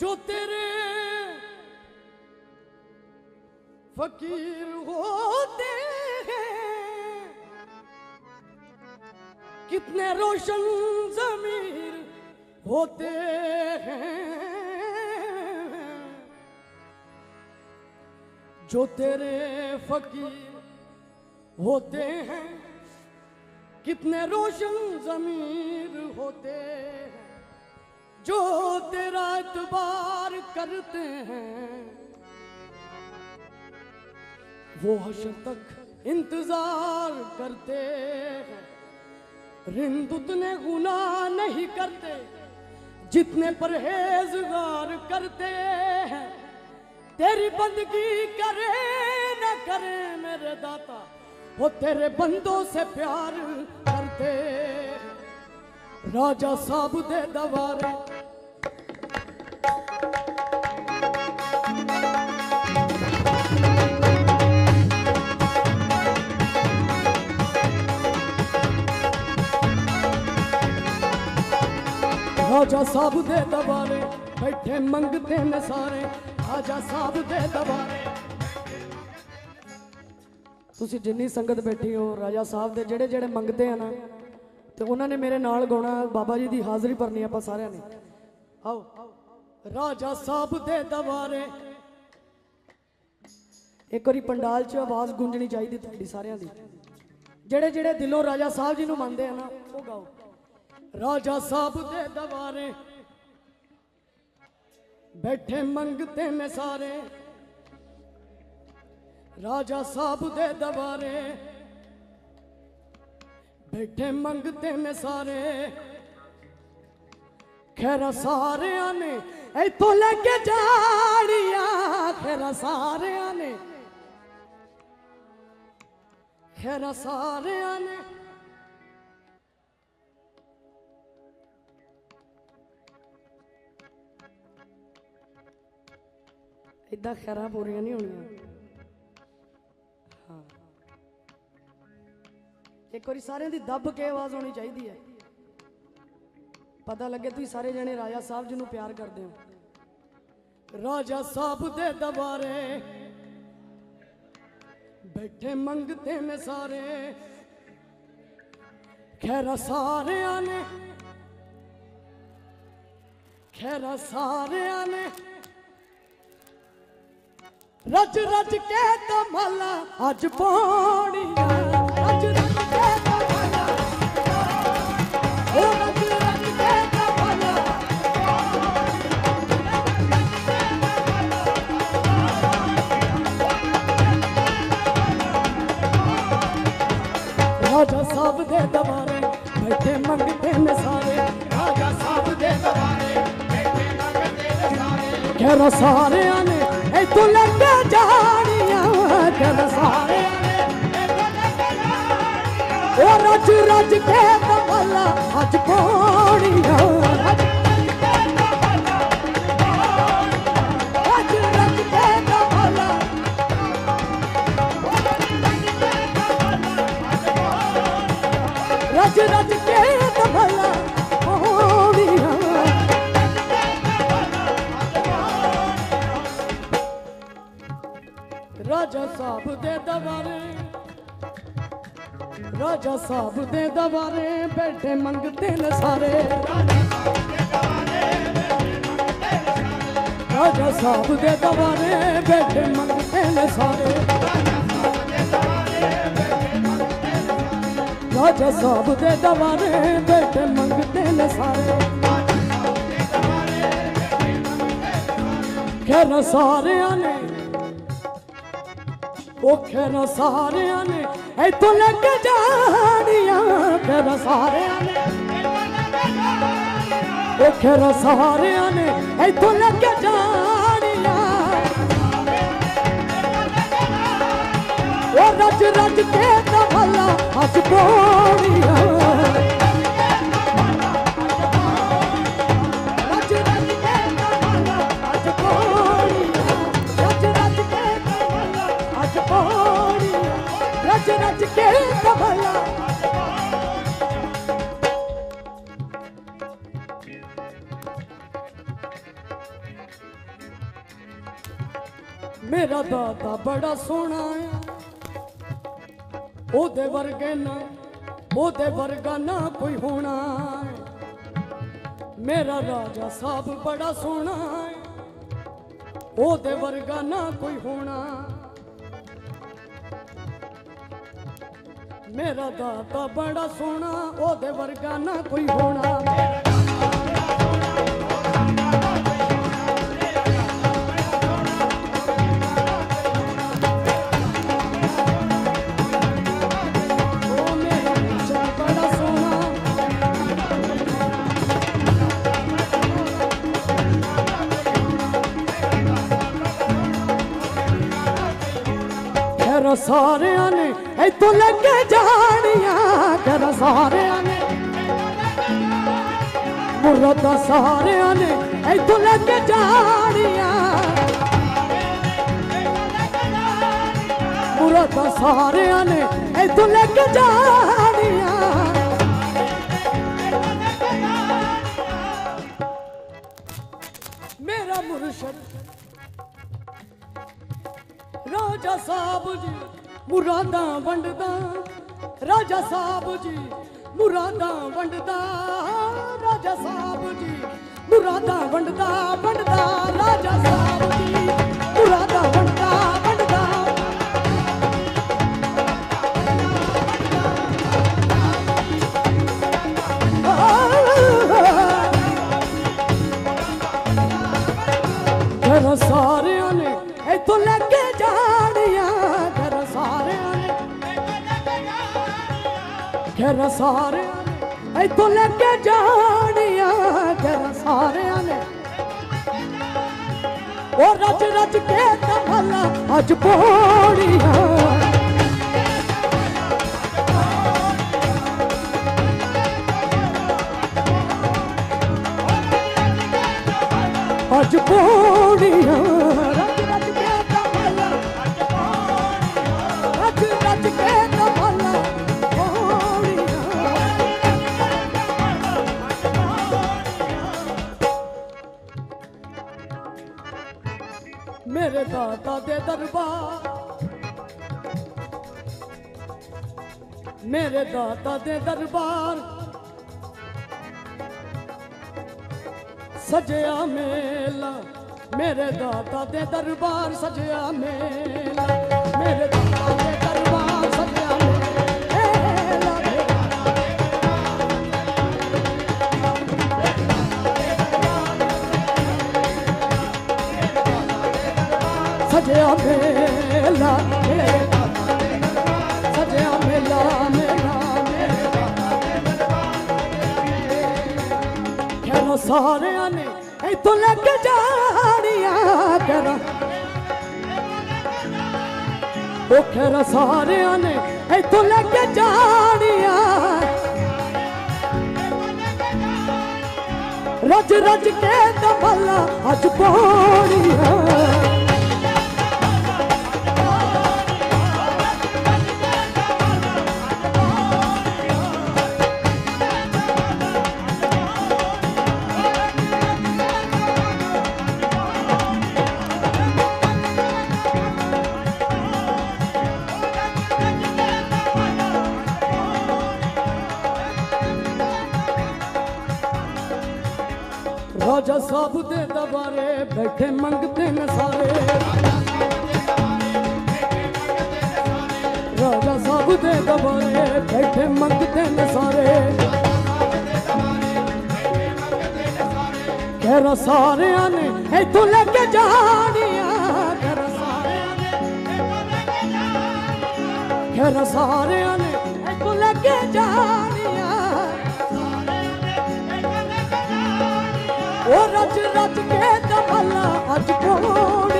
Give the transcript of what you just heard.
جو تیرے فقیر ہوتے ہیں۔ کتنے روشن ضمیر ہوتے ہیں۔ جو تیرے فقیر ہوتے ہیں، کتنے روشن ضمیر ہوتے ہیں۔ جو تیرا اعتبار کرتے ہیں، وہ حشر تک انتظار کرتے ہیں۔ رند اتنے گناہ نہیں کرتے جتنے پرہیزگار کرتے ہیں۔ تیری بندگی کرے نہ کرے میرے داتا، وہ تیرے بندوں سے پیار ਰਾਜਾ ਸਾਹਿਬ ਦੇ ਦਵਾਰੇ। ਰਾਜਾ ਸਾਹਿਬ ਦੇ ਦਵਾਰੇ, ਬੈਠੇ ਮੰਗਦੇ ਨੇ ਸਾਰੇ। ਰਾਜਾ ਸਾਹਿਬ ਦੇ ਦਵਾਰੇ। ਤੁਸੀਂ ਜਿੰਨੀ ਸੰਗਤ ਬੈਠੀ ਹੋ, ਰਾਜਾ ਸਾਹਿਬ ਦੇ ਜਿਹੜੇ ਜਿਹੜੇ ਮੰਗਦੇ ਆ ਨਾ ਤੇ ਉਹਨਾਂ ਨੇ ਮੇਰੇ ਨਾਲ ਗਾਉਣਾ ਬਾਬਾ ਜੀ ਦੀ ਹਾਜ਼ਰੀ ਭਰਨੀ ਆਪਾਂ ਸਾਰਿਆਂ ਨੇ। ਆਓ। ਰਾਜਾ ਸਾਹਿਬ ਦੇ ਦਬਾਰੇ ਇੱਕ ਵਾਰੀ ਪੰਡਾਲ 'ਚ ਆਵਾਜ਼ ਗੂੰਜਣੀ ਚਾਹੀਦੀ ਤੁਹਾਡੀ ਸਾਰਿਆਂ ਦੀ। ਜਿਹੜੇ ਜਿਹੜੇ ਦਿਲੋਂ ਰਾਜਾ ਸਾਹਿਬ ਜੀ ਨੂੰ ਮੰਨਦੇ ਆ ਨਾ, ਉਹ ਗਾਓ। ਰਾਜਾ ਸਾਹਿਬ ਦੇ ਦਵਾਰੇ। ਬੈਠੇ ਮੰਗਤੇ ਨੇ ਸਾਰੇ। ਰਾਜਾ ਸਾਹਿਬ ਦੇ ਦਵਾਰੇ। ਬੈਠੇ ਮੰਗਤੇ ਮੈਂ ਸਾਰੇ। ਖੈਰਾ ਸਾਰਿਆਂ ਨੇ ਇੱਥੋਂ ਲੈ ਕੇ ਜਾਣੀਆਂ ਖੈਰਾ ਸਾਰਿਆਂ ਨੇ। ਖੈਰਾ ਸਾਰਿਆਂ ਨੇ। ਇਦਾਂ ਖੈਰਾਂ ਪੂਰੀਆਂ ਨਹੀਂ ਹੋਣੀਆਂ। ਇੱਕ ਵਾਰੀ ਸਾਰਿਆਂ ਦੀ ਦੱਬ ਕੇ ਆਵਾਜ਼ ਹੋਣੀ ਚਾਹੀਦੀ ਹੈ। ਪਤਾ ਲੱਗੇ ਤੁਸੀਂ ਸਾਰੇ ਜਣੇ ਰਾਜਾ ਸਾਹਿਬ ਜੀ ਨੂੰ ਪਿਆਰ ਕਰਦੇ ਹੋ। ਰਾਜਾ ਸਾਹਿਬ ਦੇ ਦਵਾਰੇ ਬੈਠੇ ਮੰਗਤੇ ਨੇ ਸਾਰੇ। ਖੈਰਾ ਸਾਰਿਆਂ ਨੇ, ਖੈਰਾ ਸਾਰਿਆਂ ਨੇ। ਰਜ ਰਜ ਕੇ ਤਮਲਾ ਅੱਜ ਪਾਣੀ ਰਾਜਾ ਸਾਹਿਬ ਦੇ ਦਵਾਰੇ ਬੈਠੇ ਮੰਗਦੇ ਨੇ ਸਾਰੇ। ਰਾਜਾ ਸਾਹਿਬ ਦੇ ਦਵਾਰੇ ਬੈਠੇ ਮੰਗਦੇ ਨੇ ਸਾਰੇ। ਕਹਿ ਸਾਰਿਆਂ ਨੇ ਇੱਥੋਂ ਲੈ ਜਾਣੀਆਂ ਕਹਿ ਰੱਜ ਰੱਜ ਕੇ ਦਵਾਲਾ ਅੱਜ ਪੌੜੀਆਂ ਰੱਜ ਰੱਜ ਰੱਜ ਕੇ ਦਵਾਲਾ ਰਜ ਰਜ ਕੇ ਦਭਲਾ ਹੋਣੀਆਂ ਰਾਜਾ ਸਾਹਿਬ ਦੇ ਦਵਾਰੇ ਰਾਜਾ ਸਾਹਿਬ ਦੇ ਦਵਾਰੇ ਬੈਠੇ ਮੰਗਦੇ ਨੇ ਸਾਰੇ। ਰਾਜਾ ਸਾਹਿਬ ਦੇ ਦਵਾਰੇ ਬੈਠੇ ਮੰਗਦੇ ਨੇ ਸਾਰੇ। ਰਾਜਾ ਸਾਹਿਬ ਦੇ ਦਵਾਰੇ ਬੈਠੇ ਮੰਗਦੇ ਨੇ ਸਾਰੇ। ਖੈਰ ਸਾਰਿਆਂ ਨੇ, ਉਹ ਖੈਰ ਸਾਰਿਆਂ ਨੇ ਇੱਥੋਂ ਲੈ ਕੇ ਜਾਣੀਆਂ ਖੈਰ ਸਾਰਿਆਂ ਨੇ। ਉਹ ਖੈਰ ਸਾਰਿਆਂ ਨੇ ਇੱਥੋਂ ਲੈ ਕੇ ਜਾਣੀਆਂ। ਉਹ ਰੱਜ ਰੱਜ ਕੇ ਦਵਲਾ ਅੱਜ ਪੋੜੀਆਂ। ਰੱਜ ਰੱਜ ਕੇ ਦਵਲਾ ਮੇਰਾ ਦਾਦਾ ਬੜਾ ਸੋਹਣਾ ਆ। ਉਹਦੇ ਵਰਗੇ ਨਾ, ਉਹਦੇ ਵਰਗਾ ਨਾ ਕੋਈ ਹੋਣਾ ਮੇਰਾ ਰਾਜਾ ਸਾਹਿਬ ਬੜਾ ਸੋਹਣਾ ਉਹਦੇ ਵਰਗਾ ਨਾ ਕੋਈ ਹੋਣਾ ਮੇਰਾ ਦਾਤਾ ਬੜਾ ਸੋਹਣਾ, ਉਹਦੇ ਵਰਗਾ ਨਾ ਕੋਈ ਹੋਣਾ। ਉਹ ਮੇਰਾ ਬੜਾ ਸੋਹਣਾ। ਕਰ ਸਾਰਿਆਂ ਨੇ ਇੱਥੋਂ ਲੱਗੇ ਜਾਣੀਆਂ ਕਰ ਸਾਰਿਆਂ ਨੇ। ਮੁਰਦਾ ਸਾਰਿਆਂ ਨੇ ਇੱਥੋਂ ਲੱਗੇ ਜਾਣੀਆਂ। ਮੁਰਦਾ ਸਾਰਿਆਂ ਨੇ ਇੱਥੋਂ ਲੱਗੇ ਜਾਣੀਆਂ। ਮੇਰਾ ਮੁਰਸ਼ਦ, ਰਾਜਾ ਸਾਹਿਬ ਜੀ। ਮੁਰਾਦਾਂ ਵੰਡਦਾ, ਰਾਜਾ ਸਾਹਿਬ ਜੀ, ਮੁਰਾਦਾਂ ਵੰਡਦਾ, ਰਾਜਾ ਸਾਹਿਬ ਜੀ, ਮੁਰਾਦਾਂ ਵੰਡਦਾ ਵੰਡਦਾ, ਰਾਜਾ ਸਾਹਿਬ ਜੀ, ਮੁਰਾਦਾਂ ਘਰ ਸਾਰਿਆਂ ਨੇ, ਇੱਥੋਂ ਲੱਗੇ ਜਾਣੀਆਂ ਘਰ ਸਾਰਿਆਂ ਨੇ। ਉਹ ਰਚ ਰਚ ਕੇ ਤਮਲਾ ਅੱਜ ਪੋੜੀਆਂ। ਅੱਜ ਪੋੜੀਆਂ। ਮੇਰੇ ਦਾਤਾ ਦੇ ਦਰਬਾਰ। ਸਜਿਆ ਮੇਲਾ, ਮੇਰੇ ਦਾਤਾ ਦੇ ਦਰਬਾਰ ਸਜਿਆ ਮੇਲਾ, ਮੇਰੇ ਦਾਤਾ ਦੇ ਦਰਬਾਰ ਸਜਿਆ ਸਜਿਆ ਮੇਲਾ। ਕਹਿਣਾ ਸਾਰਿਆਂ ਨੇ ਇੱਥੋਂ ਲੈ ਕੇ ਜਾਣੀਆਂ ਕਹਿਣਾ ਉਹ ਕਹਿਣਾ ਸਾਰਿਆਂ ਨੇ ਇੱਥੋਂ ਲੈ ਕੇ ਜਾਣੀਆਂ। ਰੱਜ ਰੱਜ ਕੇ ਦਮਲਾ ਅੱਜ ਪੋੜੀਆਂ ਸਾਹਿਬ ਦੇ ਦਰਬਾਰੇ ਬੈਠੇ ਮੰਗਦੇ ਨੇ ਸਾਰੇ। ਰਾਜਾ ਸਾਹਿਬ ਦੇ ਦਰਬਾਰੇ ਬੈਠੇ ਮੰਗਦੇ ਨੇ ਸਾਰੇ। ਕਹਿ ਸਾਰਿਆਂ ਨੇ ਇੱਥੋਂ ਲੈ ਕੇ ਜਾਣੀਆਂ। ਕਹਿ ਸਾਰਿਆਂ ਨੇ ਇੱਥੋਂ ਲੈ ਕੇ ਉਹ ਰੱਜ ਰੱਜ ਕੇ ਦਮਲਾ ਅੱਜ ਕੋ